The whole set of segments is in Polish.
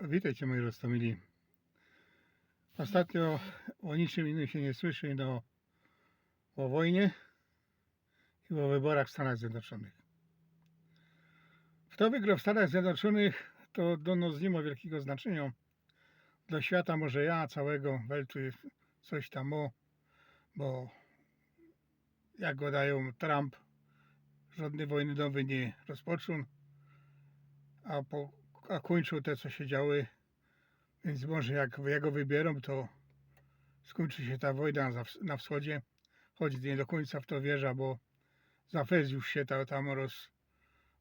Witajcie moi roztomili. Ostatnio o niczym innym się nie słyszy, no o wojnie i o wyborach w Stanach Zjednoczonych. Kto wygrał w Stanach Zjednoczonych, to do nas nie wielkiego znaczenia. Dla świata może ja, całego weltu coś tam o, bo jak go dają Trump, żadnej wojny nowej nie rozpoczął, a, po, a kończył te, co się działy. Więc może jak ja go wybierą, to skończy się ta wojna na wschodzie. Choć nie do końca w to wierzę, bo za Fez już się to tam roz,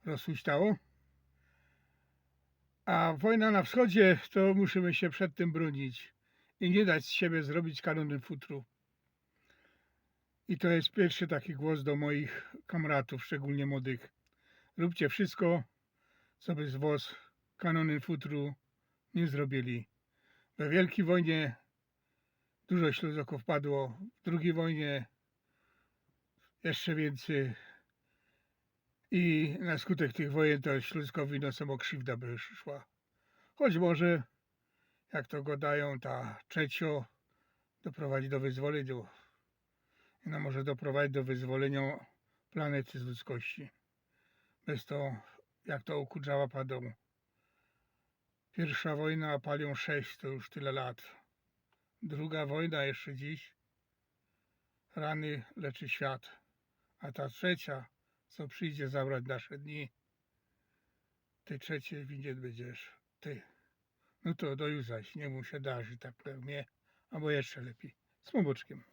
rozhuśtało. A wojna na wschodzie, to musimy się przed tym bronić i nie dać z siebie zrobić kanony futru. I to jest pierwszy taki głos do moich kamratów, szczególnie młodych. Róbcie wszystko, co by z was kanony futru nie zrobili. We Wielkiej Wojnie dużo śluzoków padło, w drugiej wojnie jeszcze więcej. I na skutek tych wojen to śluzkowi nosem krzywda by szła. Choć może, jak to gadają, ta trzecio doprowadzi do wyzwolenia. No może doprowadzić do wyzwolenia planety z ludzkości. Bez to, jak to u Kudżała padło. Pierwsza wojna, a palią sześć, to już tyle lat. Druga wojna jeszcze dziś. Rany leczy świat. A ta trzecia, co przyjdzie zabrać nasze dni, ty trzeciej winien będziesz ty. No to do już zaś, nie mu się darzy tak pewnie, albo jeszcze lepiej. Z pomboczkiem.